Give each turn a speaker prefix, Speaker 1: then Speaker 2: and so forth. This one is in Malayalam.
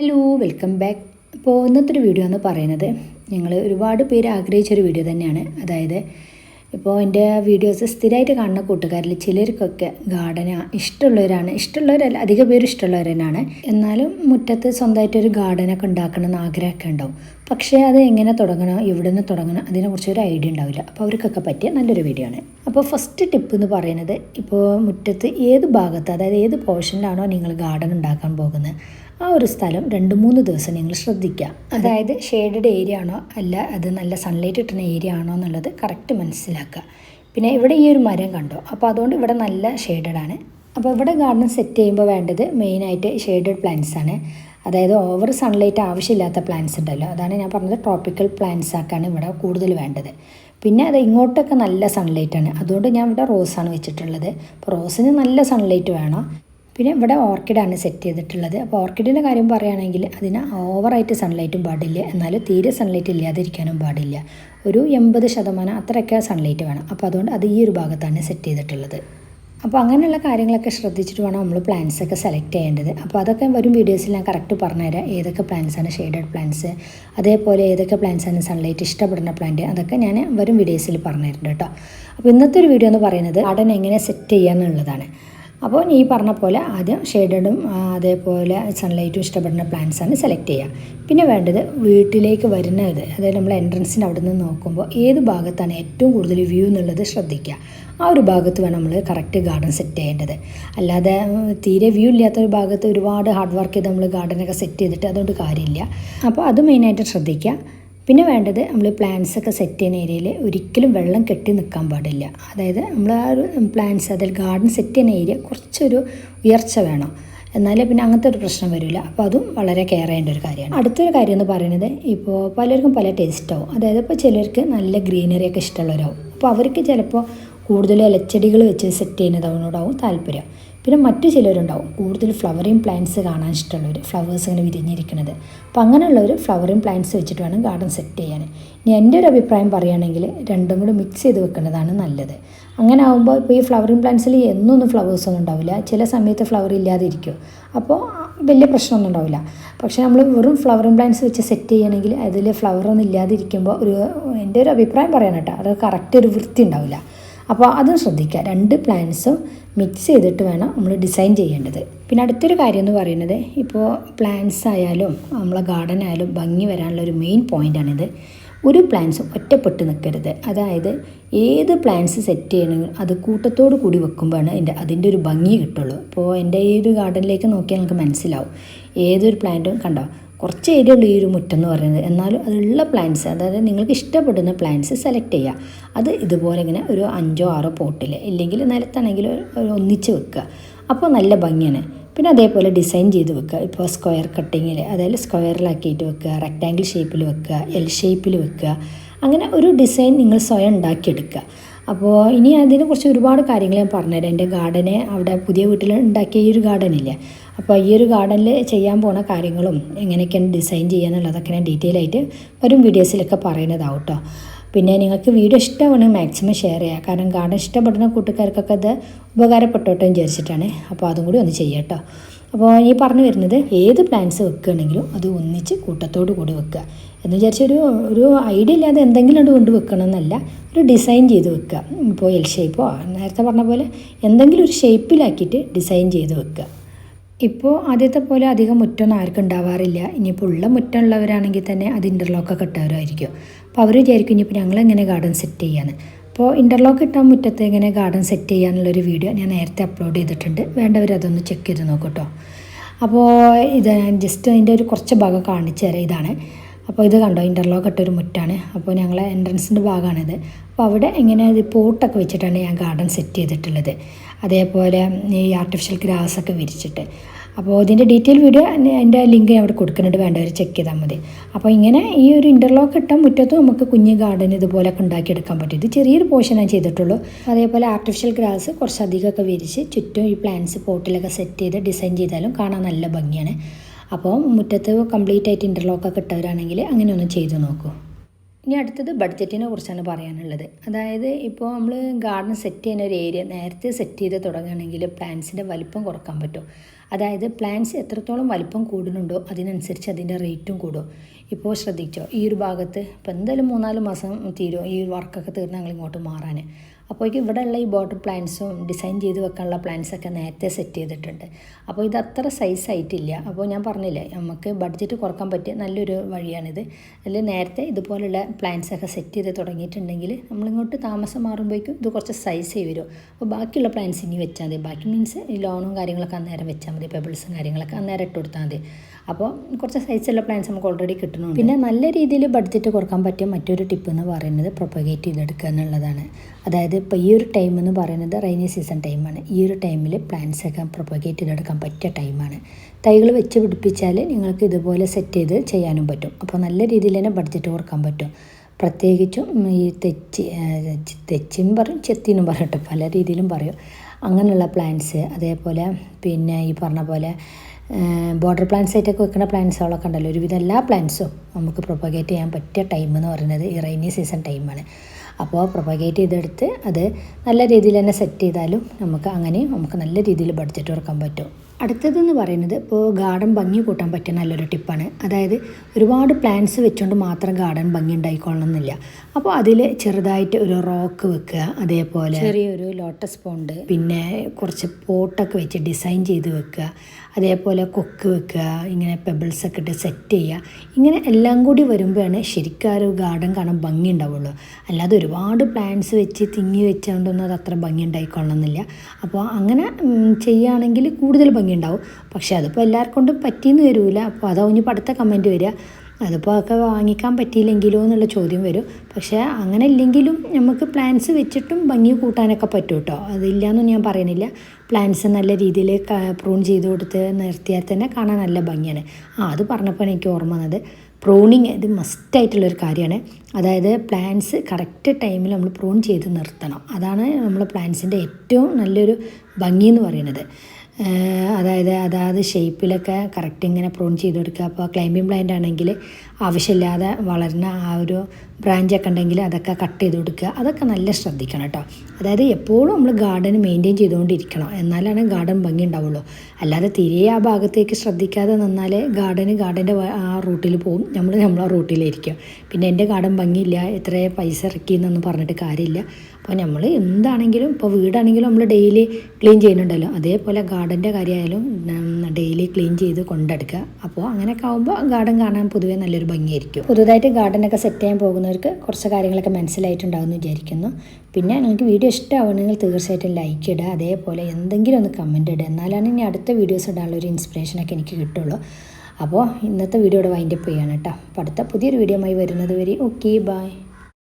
Speaker 1: ഹലോ വെൽക്കം ബാക്ക് ഇപ്പോൾ ഇന്നത്തെ ഒരു വീഡിയോ എന്ന് പറയുന്നത്. ഞങ്ങൾ ഒരുപാട് പേര് ആഗ്രഹിച്ചൊരു വീഡിയോ തന്നെയാണ്. അതായത് ഇപ്പോൾ എന്റെ വീഡിയോസ് സ്ഥിരമായിട്ട് കാണുന്ന കൂട്ടുകാരിൽ ചിലർക്കൊക്കെ ഗാർഡന ഇഷ്ടമുള്ളവരാണ്. ഇഷ്ടമുള്ളവരല്ല അധിക പേര് ഇഷ്ടമുള്ളവർ തന്നെയാണ് എന്നാലും മുറ്റത്ത് സ്വന്തമായിട്ടൊരു ഗാർഡനൊക്കെ ഉണ്ടാക്കണം എന്ന് ആഗ്രഹമൊക്കെ ഉണ്ടാവും. പക്ഷേ അത് എങ്ങനെ തുടങ്ങണം എവിടെ നിന്ന് തുടങ്ങണം അതിനെക്കുറിച്ച് ഒരു ഐഡിയ ഉണ്ടാവില്ല. അപ്പോൾ അവർക്കൊക്കെ പറ്റിയ നല്ലൊരു വീഡിയോ ആണ്. അപ്പോൾ ഫസ്റ്റ് ടിപ്പ് എന്ന് പറയുന്നത് ഇപ്പോൾ മുറ്റത്ത് ഏത് ഭാഗത്ത് അതായത് ഏത് പോർഷനിലാണോ നിങ്ങൾ ഗാർഡൻ ഉണ്ടാക്കാൻ പോകുന്നത്? ആ ഒരു സ്ഥലം രണ്ട് മൂന്ന് ദിവസം നിങ്ങൾ ശ്രദ്ധിക്കുക. അതായത് ഷെയ്ഡഡ് ഏരിയ ആണോ അല്ല അത് നല്ല സൺലൈറ്റ് കിട്ടുന്ന ഏരിയ ആണോ എന്നുള്ളത് കറക്റ്റ് മനസ്സിലാക്കുക. പിന്നെ ഇവിടെ ഈ ഒരു മരം കണ്ടോ? അപ്പോൾ അതുകൊണ്ട് ഇവിടെ നല്ല ഷെയ്ഡഡ് ആണ്. അപ്പോൾ ഇവിടെ ഗാർഡൻ സെറ്റ് ചെയ്യുമ്പോൾ വേണ്ടത് മെയിനായിട്ട് ഷെയ്ഡഡ് പ്ലാന്റ്സ് ആണ്. അതായത് ഓവർ സൺലൈറ്റ് ആവശ്യമില്ലാത്ത പ്ലാന്റ്സ് ഉണ്ടല്ലോ. അതാണ് ഞാൻ പറഞ്ഞത് ട്രോപ്പിക്കൽ പ്ലാന്റ്സ് ആക്കാണ് ഇവിടെ കൂടുതൽ വേണ്ടത്. പിന്നെ അത് ഇങ്ങോട്ടൊക്കെ നല്ല സൺലൈറ്റ് ആണ്. അതുകൊണ്ട് ഞാൻ ഇവിടെ റോസാണ് വെച്ചിട്ടുള്ളത്. അപ്പോൾ റോസിന് നല്ല സൺലൈറ്റ് വേണം. പിന്നെ ഇവിടെ ഓർക്കിഡാണ് സെറ്റ് ചെയ്തിട്ടുള്ളത്. അപ്പോൾ ഓർക്കിഡിന്റെ കാര്യം പറയുകയാണെങ്കിൽ അതിന് ഓവറായിട്ട് സൺലൈറ്റും പാടില്ല. എന്നാലും തീരെ സൺലൈറ്റ് ഇല്ലാതിരിക്കാനും പാടില്ല. ഒരു എൺപത് ശതമാനം അത്രയൊക്കെ സൺലൈറ്റ് വേണം. അപ്പോൾ അതുകൊണ്ട് അത് ഈ ഒരു ഭാഗത്താണ് സെറ്റ് ചെയ്തിട്ടുള്ളത്. അപ്പോൾ അങ്ങനെയുള്ള കാര്യങ്ങളൊക്കെ ശ്രദ്ധിച്ചിട്ട് വേണം നമ്മൾ പ്ലാന്റ്സ് ഒക്കെ സെലക്ട് ചെയ്യേണ്ടത്. അപ്പോൾ അതൊക്കെ വരും വീഡിയോസിൽ ഞാൻ കറക്റ്റ് പറഞ്ഞുതരാം. ഏതൊക്കെ ആണ് ഷെയ്ഡഡ് പ്ലാന്റ്സ് അതേപോലെ ഏതൊക്കെ ആണ് സൺലൈറ്റ് ഇഷ്ടപ്പെടുന്ന പ്ലാന്റ് അതൊക്കെ ഞാൻ വരും വീഡിയോസിൽ പറഞ്ഞിട്ടുണ്ട് കേട്ടോ. അപ്പോൾ ഇന്നത്തെ ഒരു വീഡിയോ എന്ന് പറയുന്നത് ഗാർഡൻ എങ്ങനെ സെറ്റ് ചെയ്യാന്നുള്ളതാണ്. അപ്പോൾ ഈ പറഞ്ഞ പോലെ ആദ്യം ഷെയ്ഡഡും അതേപോലെ സൺലൈറ്റും ഇഷ്ടപ്പെടുന്ന പ്ലാന്റ്സാണ് സെലക്ട് ചെയ്യുക. പിന്നെ വേണ്ടത് വീട്ടിലേക്ക് വരുന്ന വരുന്നത് അതായത് നമ്മൾ എൻട്രൻസിന്റെ അവിടെ നിന്ന് നോക്കുമ്പോൾ ഏത് ഭാഗത്താണ് ഏറ്റവും കൂടുതൽ വ്യൂ എന്നുള്ളത് ശ്രദ്ധിക്കുക. ആ ഒരു ഭാഗത്ത് വേണം നമ്മൾ കറക്റ്റ് ഗാർഡൻ സെറ്റ് ചെയ്യേണ്ടത്. അല്ലാതെ തീരെ വ്യൂ ഇല്ലാത്ത ഒരു ഭാഗത്ത് ഒരുപാട് ഹാർഡ് വർക്ക് ചെയ്ത് നമ്മൾ ഗാർഡനൊക്കെ സെറ്റ് ചെയ്തിട്ട് അതുകൊണ്ട് കാര്യമില്ല. അപ്പോൾ അത് മെയിനായിട്ട് ശ്രദ്ധിക്കുക. പിന്നെ വേണ്ടത് നമ്മൾ പ്ലാന്റ്സ് ഒക്കെ സെറ്റ് ചെയ്യുന്ന ഏരിയയിൽ ഒരിക്കലും വെള്ളം കെട്ടി നിൽക്കാൻ പാടില്ല. അതായത് നമ്മൾ ആ ഒരു പ്ലാന്റ്സ് അതിൽ ഗാർഡൻ സെറ്റ് ചെയ്യുന്ന ഏരിയ കുറച്ചൊരു ഉയർച്ച വേണം. എന്നാലേ പിന്നെ അങ്ങനത്തെ ഒരു പ്രശ്നം വരില്ല. അപ്പോൾ അതും വളരെ കെയർ ചെയ്യേണ്ട ഒരു കാര്യമാണ്. അടുത്തൊരു കാര്യം എന്ന് പറയുന്നത് ഇപ്പോൾ പലർക്കും പല ടേസ്റ്റ് ആവും. അതായത് ഇപ്പോൾ ചിലർക്ക് നല്ല ഗ്രീനറി ഒക്കെ ഇഷ്ടമുള്ളവരാവും. അപ്പോൾ അവർക്ക് ചിലപ്പോൾ കൂടുതൽ ഇലച്ചെടികൾ വെച്ച് സെറ്റ് ചെയ്യുന്നതിനോടാവും താല്പര്യം. പിന്നെ മറ്റു ചിലരുണ്ടാവും. കൂടുതൽ ഫ്ലവറിങ് പ്ലാന്റ്സ് കാണാൻ ഇഷ്ടമുള്ളവർ ഫ്ലവേഴ്സ് ഇങ്ങനെ വിരിഞ്ഞിരിക്കുന്നത്. അപ്പോൾ അങ്ങനെയുള്ളവർ ഫ്ലവറിങ് പ്ലാന്റ്സ് വെച്ചിട്ട് വേണം ഗാർഡൻ സെറ്റ് ചെയ്യാൻ. ഇനി എന്റെ ഒരു അഭിപ്രായം പറയുകയാണെങ്കിൽ രണ്ടും കൂടി മിക്സ് ചെയ്ത് വെക്കുന്നതാണ് നല്ലത്. അങ്ങനെ ആകുമ്പോൾ ഇപ്പോൾ ഈ ഫ്ലവറിങ് പ്ലാന്റ്സിൽ എന്നൊന്നും ഫ്ലവേഴ്സ് ഒന്നും ഉണ്ടാവില്ല. ചില സമയത്ത് ഫ്ലവർ ഇല്ലാതെ ഇരിക്കും അപ്പോൾ വലിയ പ്രശ്നമൊന്നും ഉണ്ടാവില്ല. പക്ഷേ നമ്മൾ വെറും ഫ്ലവറിങ് പ്ലാന്റ്സ് വെച്ച് സെറ്റ് ചെയ്യണമെങ്കിൽ അതിൽ ഫ്ലവറൊന്നും ഇല്ലാതിരിക്കുമ്പോൾ ഒരു എന്റെ ഒരു അഭിപ്രായം പറയാനാട്ടോ അത് കറക്റ്റ് ഒരു വൃത്തി ഉണ്ടാവില്ല. അപ്പോൾ അതും ശ്രദ്ധിക്കുക. രണ്ട് പ്ലാന്റ്സും മിക്സ് ചെയ്തിട്ട് വേണം നമ്മൾ ഡിസൈൻ ചെയ്യേണ്ടത്. പിന്നെ അടുത്തൊരു കാര്യം എന്ന് പറയുന്നത് ഇപ്പോൾ പ്ലാന്റ്സ് ആയാലും നമ്മളെ ഗാർഡൻ ആയാലും ഭംഗി വരാനുള്ള ഒരു മെയിൻ പോയിന്റാണിത് ഒരു പ്ലാന്റ്സും ഒറ്റപ്പെട്ട് നിൽക്കരുത് അതായത് ഏത് പ്ലാന്റ്സ് സെറ്റ് ചെയ്യണമെങ്കിൽ അത് കൂട്ടത്തോട് കൂടി വെക്കുമ്പോഴാണ് എന്റെ അതിന്റെ ഒരു ഭംഗി കിട്ടുള്ളൂ. അപ്പോൾ എന്റെ ഈ ഒരു ഗാർഡനിലേക്ക് നോക്കിയാൽ നിങ്ങൾക്ക് മനസ്സിലാവും. ഏതൊരു പ്ലാന്റും കണ്ടോ? കുറച്ച് ഏരിയ ഉള്ളൂ ഈ ഒരു മുറ്റം എന്ന് പറയുന്നത്. എന്നാലും അതിലുള്ള പ്ലാന്റ്സ് അതായത് നിങ്ങൾക്ക് ഇഷ്ടപ്പെടുന്ന പ്ലാന്റ്സ് സെലക്ട് ചെയ്യുക. അത് ഇതുപോലെ ഇങ്ങനെ ഒരു അഞ്ചോ ആറോ പോട്ടിൽ ഇല്ലെങ്കിൽ നിലത്താണെങ്കിൽ ഒന്നിച്ച് വെക്കുക. അപ്പോൾ നല്ല ഭംഗിയാണ്. പിന്നെ അതേപോലെ ഡിസൈൻ ചെയ്ത് വെക്കുക. ഇപ്പോൾ സ്ക്വയർ കട്ടിങ്ങിൽ അതായത് സ്ക്വയറിലാക്കിയിട്ട് വെക്കുക റെക്റ്റാങ്കിൾ ഷേപ്പിൽ വെക്കുക എൽ ഷേപ്പിൽ വെക്കുക. അങ്ങനെ ഒരു ഡിസൈൻ നിങ്ങൾ സ്വയം ഉണ്ടാക്കിയെടുക്കുക. അപ്പോൾ ഇനി അതിനെക്കുറിച്ച് ഒരുപാട് കാര്യങ്ങൾ ഞാൻ പറഞ്ഞുതരാം. എന്റെ ഗാർഡനെ അവിടെ പുതിയ വീട്ടിൽ ഉണ്ടാക്കിയ ഈ ഒരു ഗാർഡനില്ലേ? അപ്പോൾ ഈ ഒരു ഗാർഡനിൽ ചെയ്യാൻ പോണ കാര്യങ്ങളും എങ്ങനെയൊക്കെയാണ് ഡിസൈൻ ചെയ്യാന്നുള്ളതൊക്കെ ഞാൻ ഡീറ്റെയിൽ ആയിട്ട് വരും വീഡിയോസിലൊക്കെ പറയുന്നതാവും കേട്ടോ പിന്നെ നിങ്ങൾക്ക് വീഡിയോ ഇഷ്ടമാണെങ്കിൽ മാക്സിമം ഷെയർ ചെയ്യുക. കാരണം ഗാർഡൻ ഇഷ്ടപ്പെടുന്ന കൂട്ടുകാർക്കൊക്കെ അത് ഉപകാരപ്പെട്ടോട്ടെ എന്ന് വിചാരിച്ചിട്ടാണ്. അപ്പോൾ അതും കൂടി ഒന്ന് ചെയ്യാം കേട്ടോ. അപ്പോൾ ഈ പറഞ്ഞു വരുന്നത് ഏത് പ്ലാന്റ്സ് വെക്കുകയാണെങ്കിലും അത് ഒന്നിച്ച് കൂട്ടത്തോട് കൂടി വെക്കുക. എന്ന് വിചാരിച്ചൊരു ഒരു ഐഡിയ ഇല്ലാതെ എന്തെങ്കിലും അത് കൊണ്ട് വെക്കണം എന്നല്ല ഒരു ഡിസൈൻ ചെയ്ത് വെക്കുക. ഇപ്പോൾ എൽ ഷേപ്പോ നേരത്തെ പറഞ്ഞ പോലെ എന്തെങ്കിലും ഒരു ഷേപ്പിലാക്കിയിട്ട് ഡിസൈൻ ചെയ്ത് വെക്കുക. ഇപ്പോൾ ആദ്യത്തെ പോലെ അധികം മുറ്റമൊന്നും ആർക്കും ഉണ്ടാവാറില്ല. ഇനിയിപ്പോൾ ഉള്ള മുറ്റമുള്ളവരാണെങ്കിൽ തന്നെ അത് ഇന്റർലോക്കൊക്കെ ഇട്ടവരായിരിക്കും. അപ്പോൾ അവർ വിചാരിക്കും ഇനിയിപ്പോൾ ഞങ്ങളെങ്ങനെ ഗാർഡൻ സെറ്റ് ചെയ്യാന്ന്. അപ്പോൾ ഇന്റർലോക്ക് ഇട്ടാൽ മുറ്റത്ത് എങ്ങനെ ഗാർഡൻ സെറ്റ് ചെയ്യാനുള്ളൊരു വീഡിയോ ഞാൻ നേരത്തെ അപ്ലോഡ് ചെയ്തിട്ടുണ്ട്. വേണ്ടവർ അതൊന്ന് ചെക്ക് ചെയ്ത് നോക്കട്ടോ അപ്പോൾ ഇത് ജസ്റ്റ് അതിന്റെ ഒരു കുറച്ച് ഭാഗം കാണിച്ചു തരാം. ഇതാണ്. അപ്പോൾ ഇത് കണ്ടോ? ഇന്റർലോക്ക് ഇട്ടൊരു മുറ്റാണ്. അപ്പോൾ ഞങ്ങൾ എൻട്രൻസിന്റെ ഭാഗമാണിത്. അപ്പോൾ അവിടെ എങ്ങനെ ഇത് പോട്ടൊക്കെ വെച്ചിട്ടാണ് ഞാൻ ഗാർഡൻ സെറ്റ് ചെയ്തിട്ടുള്ളത്. അതേപോലെ ഈ ആർട്ടിഫിഷ്യൽ ഗ്രാസൊക്കെ വിരിച്ചിട്ട്. അപ്പോൾ ഇതിന്റെ ഡീറ്റെയിൽ വീഡിയോ എന്റെ ലിങ്ക് അവിടെ കൊടുക്കുന്നുണ്ട്. വേണ്ടവർ ചെക്ക് ചെയ്താൽ മതി. അപ്പോൾ ഇങ്ങനെ ഈ ഒരു ഇന്റർലോക്ക് ഇട്ട മുറ്റത്ത് നമുക്ക് കുഞ്ഞ് ഗാർഡൻ ഇതുപോലൊക്കെ ഉണ്ടാക്കിയെടുക്കാൻ പറ്റും. ഇത് ചെറിയൊരു പോർഷൻ ഞാൻ ചെയ്തിട്ടുള്ളൂ. അതേപോലെ ആർട്ടിഫിഷ്യൽ ഗ്രാസ് കുറച്ചധികമൊക്കെ വിരിച്ച് ചുറ്റും ഈ പ്ലാന്റ്സ് പോട്ടിലൊക്കെ സെറ്റ് ചെയ്ത് ഡിസൈൻ ചെയ്താലും കാണാൻ നല്ല ഭംഗിയാണ്. അപ്പോൾ മുറ്റത്ത് കംപ്ലീറ്റ് ആയിട്ട് ഇന്റർലോക്കൊക്കെ ഇട്ടവരാണെങ്കിൽ അങ്ങനെ ഒന്ന് ചെയ്ത് നോക്കൂ. ഇനി അടുത്തത് ബഡ്ജറ്റിനെ കുറിച്ചാണ് പറയാനുള്ളത്. അതായത് ഇപ്പോൾ നമ്മൾ ഗാർഡൻ സെറ്റ് ചെയ്യുന്ന ഒരു ഏരിയ നേരത്തെ സെറ്റ് ചെയ്ത് തുടങ്ങുകയാണെങ്കിൽ പ്ലാന്റ്സിന്റെ വലിപ്പം കുറയ്ക്കാൻ പറ്റും. അതായത് പ്ലാന്റ്സ് എത്രത്തോളം വലിപ്പം കൂടുന്നുണ്ടോ അതിനനുസരിച്ച് അതിന്റെ റേറ്റും കൂടും. ഇപ്പോൾ ശ്രദ്ധിച്ചോ ഈ ഒരു ഭാഗത്ത് ഇപ്പോൾ എന്തായാലും മൂന്നാൽ മാസം തീരും ഈ വർക്കൊക്കെ തീർന്ന് ഞങ്ങൾ ഇങ്ങോട്ട് മാറാൻ. അപ്പോഴേക്കും ഇവിടെയുള്ള ഈ ബോർഡർ പ്ലാന്റ്സും ഡിസൈൻ ചെയ്ത് വെക്കാനുള്ള പ്ലാന്റ്സൊക്കെ നേരത്തെ സെറ്റ് ചെയ്തിട്ടുണ്ട്. അപ്പോൾ ഇത് അത്ര സൈസ് ആയിട്ടില്ല. അപ്പോൾ ഞാൻ പറഞ്ഞില്ലേ നമുക്ക് ബഡ്ജറ്റ് കുറയ്ക്കാൻ പറ്റിയ നല്ലൊരു വഴിയാണിത്. അതിൽ നേരത്തെ ഇതുപോലുള്ള പ്ലാന്റ്സൊക്കെ സെറ്റ് ചെയ്ത് തുടങ്ങിയിട്ടുണ്ടെങ്കിൽ നമ്മളിങ്ങോട്ട് താമസം മാറുമ്പോഴേക്കും ഇത് കുറച്ച് സൈസ് വരും. അപ്പോൾ ബാക്കിയുള്ള പ്ലാന്റ്സ് ഇനി വെച്ചാൽ മതി. ബാക്കി മീൻസ് ഈ ലോണും കാര്യങ്ങളൊക്കെ അന്നേരം വെച്ചാൽ മതി. പെബിൾസും കാര്യങ്ങളൊക്കെ അന്നേരം ഇട്ട് കൊടുത്താൽ മതി. അപ്പോൾ കുറച്ച് സൈസുള്ള പ്ലാന്റ്സ് നമുക്ക് ഓൾറെഡി കിട്ടണം പിന്നെ നല്ല രീതിയിൽ ബഡ്ജറ്റ് കുറയ്ക്കാൻ പറ്റിയ മറ്റൊരു ടിപ്പ് എന്ന് പറയുന്നത് പ്രൊപ്പഗേറ്റ് ചെയ്തെടുക്കുക എന്നുള്ളതാണ്. അതായത് ഇപ്പോൾ ഈ ഒരു ടൈം എന്ന് പറയുന്നത് റെയിനി സീസൺ ടൈമാണ് ഈ ഒരു ടൈമിൽ പ്ലാന്റ്സ് ഒക്കെ പ്രൊപ്പഗേറ്റ് ചെയ്തെടുക്കാൻ പറ്റിയ ടൈമാണ് തൈകൾ വെച്ച് പിടിപ്പിച്ചാൽ നിങ്ങൾക്ക് ഇതുപോലെ സെറ്റ് ചെയ്ത് ചെയ്യാനും പറ്റും. അപ്പോൾ നല്ല രീതിയിൽ തന്നെ ബഡ്ജറ്റ് കുറയ്ക്കാൻ പറ്റും. പ്രത്യേകിച്ചും ഈ തെച്ചി തെച്ചിയും പറയും ചെത്തിനും പറയട്ടെ പല രീതിയിലും പറയും. അങ്ങനെയുള്ള പ്ലാന്റ്സ് അതേപോലെ പിന്നെ ഈ പറഞ്ഞ പോലെ ബോർഡർ പ്ലാന്റ്സ് ആയിട്ടൊക്കെ വെക്കുന്ന പ്ലാന്റ്സുകളൊക്കെ ഉണ്ടല്ലോ. ഒരുവിധം എല്ലാ പ്ലാന്റ്സും നമുക്ക് പ്രൊപ്പഗേറ്റ് ചെയ്യാൻ പറ്റിയ ടൈം എന്ന് പറയുന്നത് ഈ റെയിനി സീസൺ ടൈമാണ് അപ്പോൾ പ്രൊപ്പഗേറ്റ് ചെയ്തെടുത്ത് അത് നല്ല രീതിയിൽ തന്നെ സെറ്റ് ചെയ്താലും നമുക്ക് അങ്ങനെ നമുക്ക് നല്ല രീതിയിൽ ബഡ്ജറ്റ് ഉറക്കാൻ പറ്റും. അടുത്തതെന്ന് പറയുന്നത് ഇപ്പോൾ ഗാർഡൻ ഭംഗി കൂട്ടാൻ പറ്റിയ നല്ലൊരു ടിപ്പാണ് അതായത് ഒരുപാട് പ്ലാന്റ്സ് വെച്ചുകൊണ്ട് മാത്രം ഗാർഡൻ ഭംഗി ഉണ്ടായിക്കൊള്ളണമെന്നില്ല അപ്പോൾ അതിൽ ചെറുതായിട്ട് ഒരു റോക്ക് വെക്കുക അതേപോലെ ചെറിയൊരു ലോട്ടസ് പോണ്ട് പിന്നെ കുറച്ച് പോട്ടൊക്കെ വെച്ച് ഡിസൈൻ ചെയ്ത് വെക്കുക അതേപോലെ കൊക്ക് വെക്കുക ഇങ്ങനെ പെബിൾസ് ഒക്കെ ഇട്ട് സെറ്റ് ചെയ്യുക. ഇങ്ങനെ എല്ലാം കൂടി വരുമ്പോഴാണ് ശരിക്കും ആ ഒരു ഗാർഡൻ കാണാൻ ഭംഗി ഉണ്ടാവുള്ളൂ. അല്ലാതെ ഒരുപാട് പ്ലാന്റ്സ് വെച്ച് തിങ്ങി വെച്ചുകൊണ്ടൊന്നും അത് അത്ര ഭംഗി ഉണ്ടായിക്കൊള്ളണമെന്നില്ല അപ്പോൾ അങ്ങനെ ചെയ്യുകയാണെങ്കിൽ കൂടുതൽ ഭംഗി ഉണ്ടാവും. പക്ഷേ അതിപ്പോൾ എല്ലാവർക്കും കൊണ്ടും പറ്റിയെന്ന് വരില്ല അപ്പോൾ അതാവും ഇനി അടുത്ത കമന്റ് വരിക. അതിപ്പോൾ ഒക്കെ വാങ്ങിക്കാൻ പറ്റിയില്ലെങ്കിലോ എന്നുള്ള ചോദ്യം വരും. പക്ഷേ അങ്ങനെ ഇല്ലെങ്കിലും നമുക്ക് പ്ലാന്റ്സ് വെച്ചിട്ടും ഭംഗി കൂട്ടാനൊക്കെ പറ്റും കേട്ടോ അതില്ലയെന്നും ഞാൻ പറയുന്നില്ല. പ്ലാന്റ്സ് നല്ല രീതിയിൽ പ്രൂൺ ചെയ്ത് കൊടുത്ത് നിർത്തിയാൽ തന്നെ കാണാൻ നല്ല ഭംഗിയാണ്. ആ അത് പറഞ്ഞപ്പോൾ എനിക്ക് ഓർമ്മ വന്നത്. പ്രൂണിങ് ഇത് മസ്റ്റായിട്ടുള്ളൊരു കാര്യമാണ്. അതായത് പ്ലാന്റ്സ് കറക്റ്റ് ടൈമിൽ നമ്മൾ പ്രോൺ ചെയ്ത് നിർത്തണം. അതാണ് നമ്മൾ പ്ലാന്റ്സിന്റെ ഏറ്റവും നല്ലൊരു ഭംഗി എന്ന് പറയുന്നത്. അതായത് അതാത് ഷേപ്പിലൊക്കെ കറക്റ്റ് ഇങ്ങനെ പ്രോൺ ചെയ്ത് കൊടുക്കുക അപ്പോൾ ക്ലൈമ്പിംഗ് പ്ലാന്റ് ആണെങ്കിൽ ആവശ്യമില്ലാതെ വളരുന്ന ആ ഒരു ബ്രാഞ്ചൊക്കെ ഉണ്ടെങ്കിൽ അതൊക്കെ കട്ട് ചെയ്ത് കൊടുക്കുക. അതൊക്കെ നല്ല ശ്രദ്ധിക്കണം കേട്ടോ. അതായത് എപ്പോഴും നമ്മൾ ഗാർഡൻ മെയിന്റെയിൻ ചെയ്തുകൊണ്ടിരിക്കണം. എന്നാലാണ് ഗാർഡൻ ഭംഗി ഉണ്ടാവുള്ളൂ. അല്ലാതെ തിരികെ ആ ഭാഗത്തേക്ക് ശ്രദ്ധിക്കാതെ നിന്നാൽ ഗാർഡന് ഗാർഡന്റെ ആ റൂട്ടിൽ പോകും നമ്മൾ നമ്മളെ റൂട്ടിലായിരിക്കും പിന്നെ എന്റെ ഗാർഡൻ ഭംഗിയില്ല എത്ര പൈസ ഇറക്കി എന്നൊന്നും പറഞ്ഞിട്ട് കാര്യമില്ല. അപ്പോൾ നമ്മൾ എന്താണെങ്കിലും ഇപ്പോൾ വീടാണെങ്കിലും നമ്മൾ ഡെയിലി ക്ലീൻ ചെയ്യുന്നുണ്ടല്ലോ. അതേപോലെ ഗാർഡന്റെ കാര്യമായാലും ഡെയിലി ക്ലീൻ ചെയ്ത് കൊണ്ടെടുക്കുക അപ്പോൾ അങ്ങനെയൊക്കെ ആകുമ്പോൾ ഗാർഡൻ കാണാൻ പൊതുവേ നല്ലൊരു ഭംഗിയായിരിക്കും. പുതുതായിട്ട് ഗാർഡനൊക്കെ സെറ്റ് ചെയ്യാൻ പോകുന്നവർക്ക് കുറച്ച് കാര്യങ്ങളൊക്കെ മനസ്സിലായിട്ടുണ്ടാകുമെന്ന് വിചാരിക്കുന്നു. പിന്നെ നിങ്ങൾക്ക് വീഡിയോ ഇഷ്ടമാവണമെങ്കിൽ തീർച്ചയായിട്ടും ലൈക്ക് ഇടുക. അതേപോലെ എന്തെങ്കിലും ഒന്ന് കമന്റ് ഇടുക. എന്നാലാണ് ഇനി അടുത്ത വീഡിയോസ് ഇടാനുള്ള ഒരു ഇൻസ്പിറേഷനൊക്കെ എനിക്ക് കിട്ടുള്ളൂ. അപ്പോൾ ഇന്നത്തെ വീഡിയോയുടെ വൈൻഡപ്പ് ചെയ്യാണ് കേട്ടോ. അപ്പോൾ അടുത്ത പുതിയൊരു വീഡിയോ ആയി വരുന്നത് വരെ ഓക്കെ ബായ്